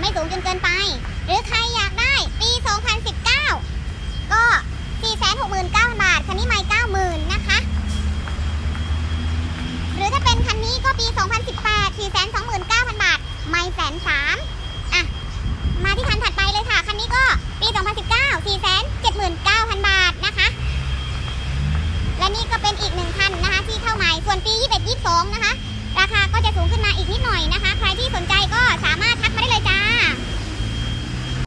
ไม่สูงจนเกินไป หรือใครอยากได้ปี 2019 ก็ 469,000 บาท คันนี้ไม่90,000 นะคะ หรือถ้าเป็นคันนี้ก็ปี 2018 429,000 บาท ไม่แสนสามอะ มาที่คันถัดไปเลยค่ะ คันนี้ก็ปี 2019 479,000 บาทนะคะ และนี่ก็เป็นอีกหนึ่งคันนะคะที่เข้าใหม่ส่วนปี